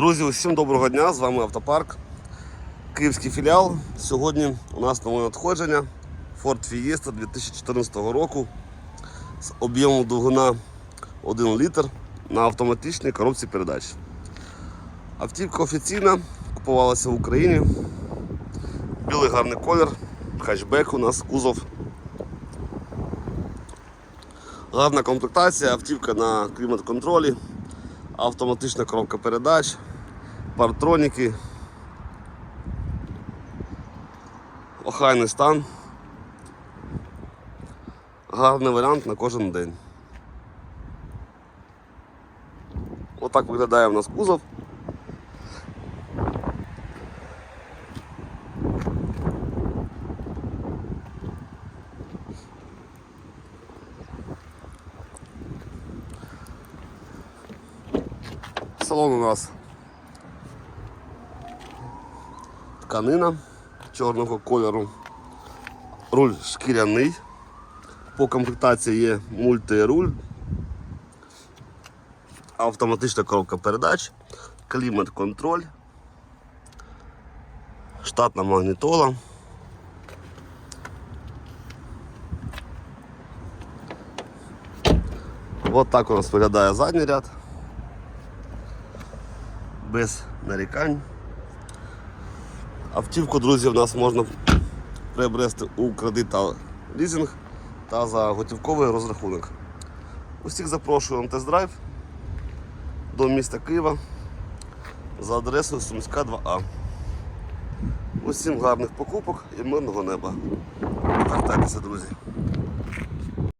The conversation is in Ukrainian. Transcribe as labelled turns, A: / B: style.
A: Друзі, усім доброго дня! З вами Автопарк, Київський філіал. Сьогодні у нас нове надходження Ford Fiesta 2014 року з об'ємом двигуна 1 літр на автоматичній коробці передач. Автівка офіційна, купувалася в Україні. Білий гарний колір, хетчбек у нас, кузов. Гарна комплектація, автівка на клімат-контролі, автоматична коробка передач, партроніки, охайний стан. Гарний варіант на кожен день. Отак виглядає у нас кузов. Салон у нас тканина чорного кольору. Руль шкіряний. По комплектації є мультируль, автоматична коробка передач, клімат-контроль, штатна магнітола. Ось так у нас виглядає задній ряд. Без нарікань. Автівку, друзі, в нас можна приобрести у кредит та лізинг та за готівковий розрахунок. Усіх запрошую на тест-драйв до міста Києва за адресою Сумська 2А. Усім гарних покупок і мирного неба. Звертайтеся, друзі.